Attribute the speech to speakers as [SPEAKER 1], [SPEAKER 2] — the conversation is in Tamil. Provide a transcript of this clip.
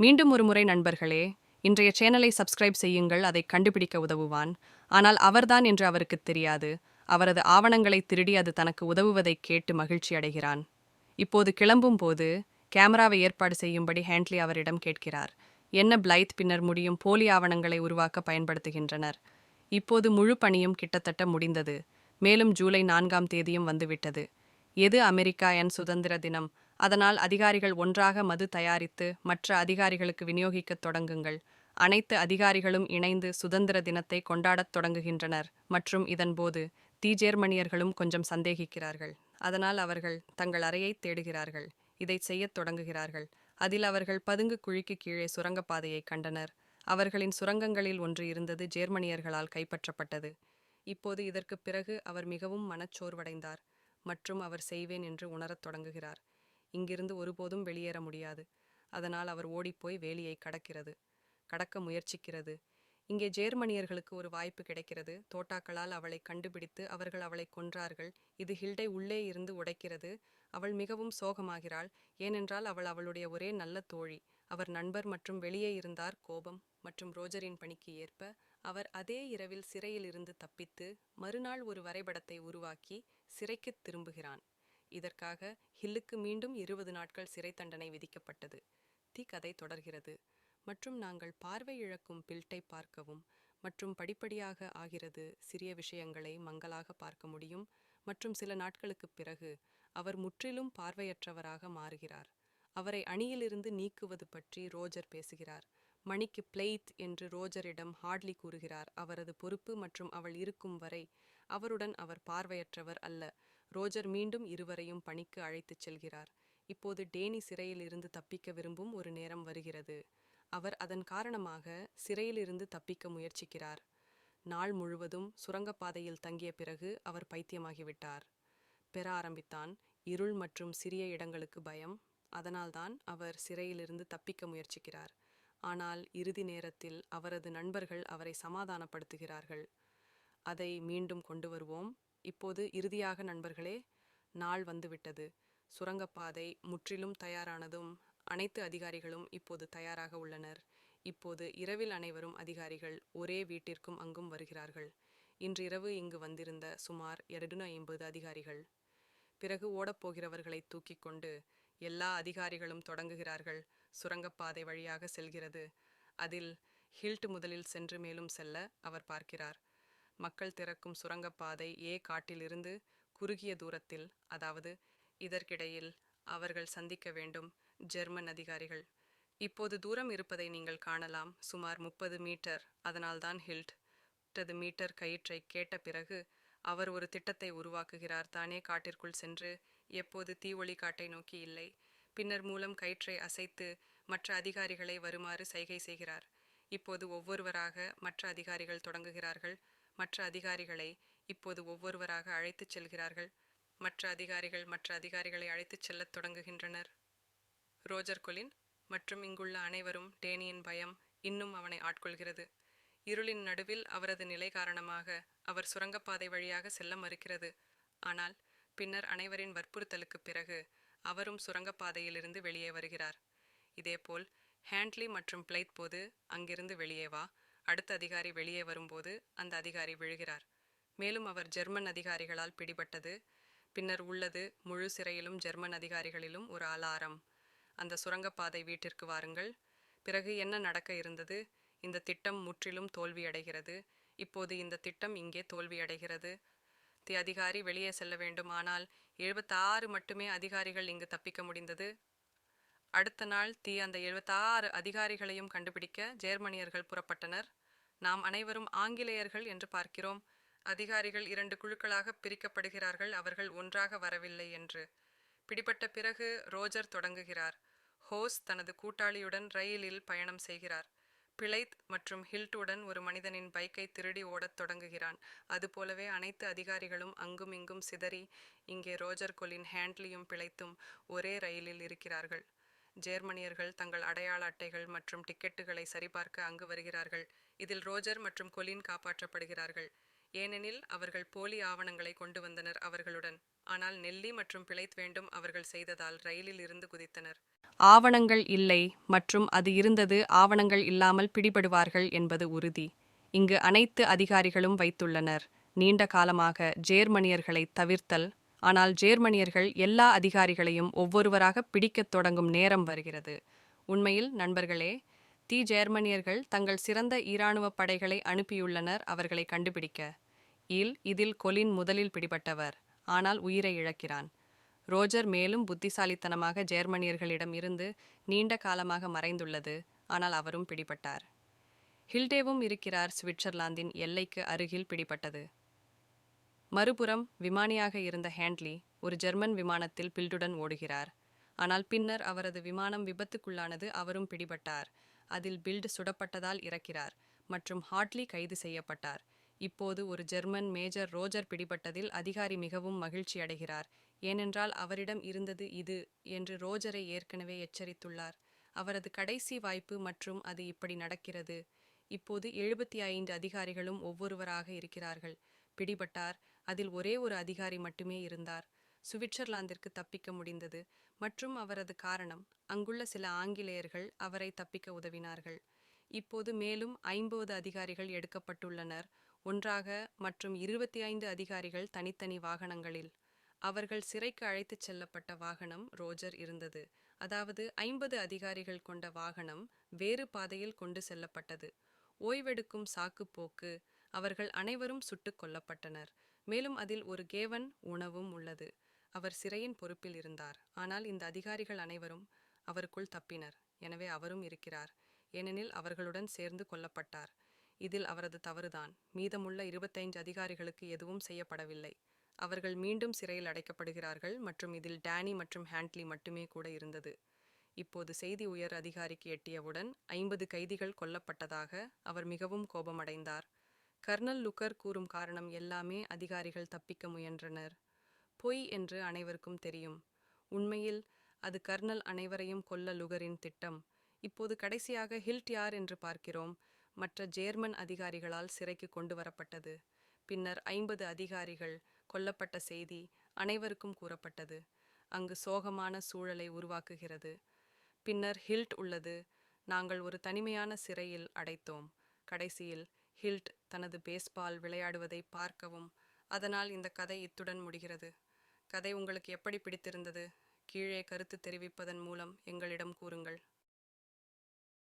[SPEAKER 1] மீண்டும் ஒரு முறை நண்பர்களே இன்றைய சேனலை சப்ஸ்கிரைப் செய்யுங்கள் அதை கண்டுபிடிக்க உதவுவான். ஆனால் அவர்தான் என்று அவருக்கு தெரியாது. அவரது ஆவணங்களை திருடி அது தனக்கு உதவுவதை கேட்டு மகிழ்ச்சி அடைகிறான். இப்போது கிளம்பும் போது கேமராவை ஏற்பாடு செய்யும்படி ஹேண்ட்லி அவரிடம் கேட்கிறார். என்ன பிளைத் பின்னர் முடியும் போலி ஆவணங்களை உருவாக்க பயன்படுத்துகின்றனர். இப்போது முழு பணியும் கிட்டத்தட்ட முடிந்தது. மேலும் ஜூலை நான்காம் தேதியும் வந்துவிட்டது. எது அமெரிக்கா என் சுதந்திர தினம்? அதனால் அதிகாரிகள் ஒன்றாக மது தயாரித்து மற்ற அதிகாரிகளுக்கு விநியோகிக்கத் தொடங்குங்கள். அனைத்து அதிகாரிகளும் இணைந்து சுதந்திர தினத்தை கொண்டாடத் தொடங்குகின்றனர். மற்றும் இதன்போது தி. ஜேர்மனியர்களும் கொஞ்சம் சந்தேகிக்கிறார்கள். அதனால் அவர்கள் தங்கள் அறையை தேடுகிறார்கள். இதை செய்யத் தொடங்குகிறார்கள். அதில் அவர்கள் பதுங்கு குழிக்கு கீழே சுரங்கப்பாதையை கண்டனர். அவர்களின் சுரங்கங்களில் ஒன்று இருந்தது ஜேர்மனியர்களால் கைப்பற்றப்பட்டது. இப்போது இதற்குப் பிறகு அவர் மிகவும் மனச்சோர்வடைந்தார். மற்றும் அவர் செய்வேன் என்று உணரத் தொடங்குகிறார். இங்கிருந்து ஒருபோதும் வெளியேற முடியாது. அதனால் அவர் ஓடிப்போய் வேலியை கடக்கிறது கடக்க முயற்சிக்கிறது. இங்கே ஜேர்மனியர்களுக்கு ஒரு வாய்ப்பு கிடைக்கிறது. தோட்டாக்களால் அவளை கண்டுபிடித்து அவர்கள் அவளை கொன்றார்கள். இது ஹில்டை உள்ளே இருந்து உடைக்கிறது. அவள் மிகவும் சோகமாகிறாள். ஏனென்றால் அவள் அவளுடைய ஒரே நல்ல தோழி. அவர் நண்பர் மற்றும் வெளியே இருந்தார். கோபம் மற்றும் ரோஜரின் பணிக்கு ஏற்ப அவர் அதே இரவில் சிறையில் இருந்து தப்பித்து மறுநாள் ஒரு வரைபடத்தை உருவாக்கி சிறைக்குத் திரும்புகிறான். இதற்காக ஹில்லுக்கு மீண்டும் இருபது நாட்கள் சிறை தண்டனை விதிக்கப்பட்டது. தி கதை தொடர்கிறது. மற்றும் நாங்கள் பார்வை இழக்கும் பில்ட்டை பார்க்கவும் மற்றும் படிப்படியாக ஆகிறது சிறிய விஷயங்களை மங்கலாக பார்க்க முடியும். மற்றும் சில நாட்களுக்குப் பிறகு அவர் முற்றிலும் பார்வையற்றவராக மாறுகிறார். அவரை அணியிலிருந்து நீக்குவது பற்றி ரோஜர் பேசுகிறார். மணிக்கு பிளெய்த் என்று ரோஜரிடம் ஹார்ட்லி கூறுகிறார். அவரது பொறுப்பு மற்றும் அவள் இருக்கும் வரை அவருடன் அவர் பார்வையற்றவர் அல்ல. ரோஜர் மீண்டும் இருவரையும் பணிக்கு அழைத்துச் செல்கிறார். இப்போது டேனி சிறையில் இருந்து தப்பிக்க விரும்பும் ஒரு நேரம் வருகிறது. அவர் அதன் காரணமாக சிறையிலிருந்து தப்பிக்க முயற்சிக்கிறார். நாள் முழுவதும் சுரங்கப்பாதையில் தங்கிய பிறகு அவர் பைத்தியமாகிவிட்டார். பெற ஆரம்பித்தான். இருள் மற்றும் சிறிய இடங்களுக்கு பயம். அதனால்தான் அவர் சிறையிலிருந்து தப்பிக்க முயற்சிக்கிறார். ஆனால் இறுதி நேரத்தில் அவரது நண்பர்கள் அவரை சமாதானப்படுத்துகிறார்கள். அதை மீண்டும் கொண்டு வருவோம். இப்போது இறுதியாக நண்பர்களே நாள் வந்துவிட்டது. சுரங்கப்பாதை முற்றிலும் தயாரானதும் அனைத்து அதிகாரிகளும் இப்போது தயாராக உள்ளனர். இப்போது இரவில் அனைவரும் அதிகாரிகள் ஒரே வீட்டிற்கும் அங்கும் வருகிறார்கள். இன்று இரவு இங்கு வந்திருந்த சுமார் இரண்டு ஐம்பது அதிகாரிகள். பிறகு ஓடப்போகிறவர்களை தூக்கி கொண்டு எல்லா அதிகாரிகளும் தொடங்குகிறார்கள். சுரங்கப்பாதை வழியாக செல்கிறது. அதில் ஹில்ட் முதலில் சென்று மேலும் செல்ல அவர் பார்க்கிறார். மக்கள் திறக்கும் சுரங்கப்பாதை ஏ காட்டிலிருந்து குறுகிய தூரத்தில் அதாவது இதற்கிடையில் அவர்கள் சந்திக்க வேண்டும் ஜெர்மன் அதிகாரிகள். இப்போது தூரம் இருப்பதை நீங்கள் காணலாம். சுமார் முப்பது மீட்டர். அதனால்தான் ஹில்ட். முப்பது மீட்டர் கயிற்றை கேட்ட பிறகு அவர் ஒரு திட்டத்தை உருவாக்குகிறார். தானே காட்டிற்குள் சென்று எப்போது தீவொளி காட்டை நோக்கி இல்லை. பின்னர் மூலம் கயிற்றை அசைத்து மற்ற அதிகாரிகளை வருமாறு சைகை செய்கிறார். இப்போது ஒவ்வொருவராக மற்ற அதிகாரிகள் தொடங்குகிறார்கள். மற்ற அதிகாரிகளை இப்போது ஒவ்வொருவராக அழைத்துச் செல்கிறார்கள். மற்ற அதிகாரிகள் மற்ற அதிகாரிகளை அழைத்துச் செல்லத் தொடங்குகின்றனர். ரோஜர் கொலின் மற்றும் இங்குள்ள அனைவரும் டேனியின் பயம் இன்னும் அவனை ஆட்கொள்கிறது. இருளின் நடுவில் அவரது நிலை காரணமாக அவர் சுரங்கப்பாதை வழியாக செல்ல மறுக்கிறது. ஆனால் பின்னர் அனைவரின் வற்புறுத்தலுக்குப் பிறகு அவரும் சுரங்கப்பாதையிலிருந்து வெளியே வருகிறார். இதேபோல் ஹேண்ட்லி மற்றும் பிளைத் போது அங்கிருந்து வெளியே வா. அடுத்த அதிகாரி வெளியே வரும்போது அந்த அதிகாரி விழுகிறார். மேலும் அவர் ஜெர்மன் அதிகாரிகளால் பிடிபட்டது. பின்னர் உள்ளது முழு சிறையிலும் ஜெர்மன் அதிகாரிகளிலும் ஒரு அலாரம். அந்த சுரங்கப்பாதை வீட்டிற்கு வாருங்கள். பிறகு என்ன நடக்க இருந்தது? இந்த திட்டம் முற்றிலும் தோல்வியடைகிறது. இப்போது இந்த திட்டம் இங்கே தோல்வியடைகிறது. தி அதிகாரி வெளியே செல்ல வேண்டும். ஆனால் எழுபத்தாறு மட்டுமே அதிகாரிகள் இங்கு தப்பிக்க முடிந்தது. அடுத்த நாள் தி அந்த எழுபத்தாறு அதிகாரிகளையும் கண்டுபிடிக்க ஜேர்மனியர்கள் புறப்பட்டனர். நாம் அனைவரும் ஆங்கிலேயர்கள் என்று பார்க்கிறோம். அதிகாரிகள் இரண்டு குழுக்களாக பிரிக்கப்படுகிறார்கள். அவர்கள் ஒன்றாக வரவில்லை என்று. பிடிபட்ட பிறகு ரோஜர் தொடங்குகிறார். ஹோஸ் தனது கூட்டாளியுடன் ரயிலில் பயணம் செய்கிறார். பிளைத் மற்றும் ஹில்ட்டுடன் ஒரு மனிதனின் பைக்கை திருடி ஓடத் தொடங்குகிறான். அதுபோலவே அனைத்து அதிகாரிகளும் அங்கும் இங்கும் சிதறி இங்கே ரோஜர் கொலின் ஹேண்ட்லியும் பிழைத்தும் ஒரே ரயிலில் இருக்கிறார்கள். ஜேர்மனியர்கள் தங்கள் அடையாள அட்டைகள் மற்றும் டிக்கெட்டுகளை சரிபார்க்க அங்கு வருகிறார்கள். இதில் ரோஜர் மற்றும் கொலின் காப்பாற்றப்படுகிறார்கள். ஏனெனில் அவர்கள் போலி ஆவணங்களை கொண்டு வந்தனர் அவர்களுடன். ஆனால் நெல்லி மற்றும் பிழைத் வேண்டும் அவர்கள் செய்ததால் ரயிலில் இருந்து குதித்தனர். ஆவணங்கள் இல்லை மற்றும் அது இருந்தது ஆவணங்கள் இல்லாமல் பிடிபடுவார்கள் என்பது உறுதி. இங்கு அனைத்து அதிகாரிகளும் வைத்துள்ளனர். நீண்ட காலமாக ஜேர்மனியர்களை தவிர்த்தல் ஆனால் ஜேர்மனியர்கள் எல்லா அதிகாரிகளையும் ஒவ்வொருவராக பிடிக்கத் தொடங்கும் நேரம் வருகிறது. உண்மையில் நண்பர்களே தி ஜேர்மனியர்கள் தங்கள் சிறந்த ஈராணுவ படைகளை அனுப்பியுள்ளனர் அவர்களை கண்டுபிடிக்க. இல் இதில் கொலின் முதலில் பிடிபட்டவர். ஆனால் உயிரை இழக்கிறான். ரோஜர் மேலும் புத்திசாலித்தனமாக ஜேர்மனியர்களிடம் இருந்து நீண்ட காலமாக மறைந்துள்ளது. ஆனால் அவரும் பிடிபட்டார். ஹில்டேவும் இருக்கிறார் சுவிட்சர்லாந்தின் எல்லைக்கு அருகில் பிடிபட்டது. மறுபுறம் விமானியாக இருந்த ஹேண்ட்லி ஒரு ஜெர்மன் விமானத்தில் பில்டுடன் ஓடுகிறார். ஆனால் பின்னர் அவரது விமானம் விபத்துக்குள்ளானது அவரும் பிடிபட்டார். அதில் பில்டு சுடப்பட்டதால் இறக்கிறார் மற்றும் ஹாட்லி கைது செய்யப்பட்டார். இப்போது ஒரு ஜெர்மன் மேஜர் ரோஜர் பிடிபட்டதில் அதிகாரி மிகவும் மகிழ்ச்சி அடைகிறார். ஏனென்றால் அவரிடம் இருந்தது இது என்று ரோஜரை ஏற்கனவே எச்சரித்துள்ளார். அவரது கடைசி வாய்ப்பு மற்றும் அது இப்படி நடக்கிறது. இப்போது எழுபத்தி ஐந்து அதிகாரிகளும் ஒவ்வொருவராக இருக்கிறார்கள். பிடிபட்டார். அதில் ஒரே ஒரு அதிகாரி மட்டுமே இருந்தார். சுவிட்சர்லாந்திற்கு தப்பிக்க முடிந்தது. மற்றும் அவரது காரணம் அங்குள்ள சில ஆங்கிலேயர்கள் அவரை தப்பிக்க உதவினார்கள். இப்போது மேலும் ஐம்பது அதிகாரிகள் எடுக்கப்பட்டுள்ளனர். ஒன்றாக மற்றும் இருபத்தி ஐந்து அதிகாரிகள் தனித்தனி வாகனங்களில். அவர்கள் சிறைக்கு அழைத்துச் செல்லப்பட்ட வாகனம் ரோஜர் இருந்தது. அதாவது ஐம்பது அதிகாரிகள் கொண்ட வாகனம் வேறு பாதையில் கொண்டு செல்லப்பட்டது. ஓய்வெடுக்கும் சாக்கு போக்கு அவர்கள் அனைவரும் சுட்டுக் கொல்லப்பட்டனர். மேலும் அதில் ஒரு கேவன் உணவும் உள்ளது. அவர் சிறையின் பொறுப்பில் இருந்தார். ஆனால் இந்த அதிகாரிகள் அனைவரும் அவருக்குள் தப்பினர். எனவே அவரும் இருக்கிறார். ஏனெனில் அவர்களுடன் சேர்ந்து கொல்லப்பட்டார். இதில் அவரது தவறுதான். மீதமுள்ள இருபத்தைந்து அதிகாரிகளுக்கு எதுவும் செய்யப்படவில்லை. அவர்கள் மீண்டும் சிறையில் அடைக்கப்படுகிறார்கள் மற்றும் இதில் டேனி மற்றும் ஹேண்ட்லி மட்டுமே கூட இருந்தது. இப்போது செய்தி உயர் அதிகாரிக்கு எட்டியவுடன் ஐம்பது கைதிகள் கொல்லப்பட்டதாக அவர் மிகவும் கோபமடைந்தார். கர்னல் லுக்கர் கூறும் காரணம் எல்லாமே அதிகாரிகள் தப்பிக்க முயன்றனர். பொய் என்று அனைவருக்கும் தெரியும். உண்மையில் அது கர்னல் அனைவரையும் கொல்ல லுகரின் திட்டம். இப்போது கடைசியாக ஹில்ட் யார் என்று பார்க்கிறோம். மற்ற ஜேர்மன் அதிகாரிகளால் சிறைக்கு கொண்டு வரப்பட்டது. பின்னர் ஐம்பது அதிகாரிகள் கொல்லப்பட்ட செய்தி அனைவருக்கும் கூறப்பட்டது. அங்கு சோகமான சூழலை உருவாக்குகிறது. பின்னர் ஹில்ட் உள்ளது. நாங்கள் ஒரு தனிமையான சிறையில் அடைத்தோம். கடைசியில் ஹில்ட் தனது பேஸ்பால் விளையாடுவதை பார்க்கவும் அதனால் இந்த கதை இத்துடன் முடிகிறது. கதை உங்களுக்கு எப்படி பிடித்திருந்தது? கீழே கருத்து தெரிவிப்பதன் மூலம் எங்களிடம் கூறுங்கள்.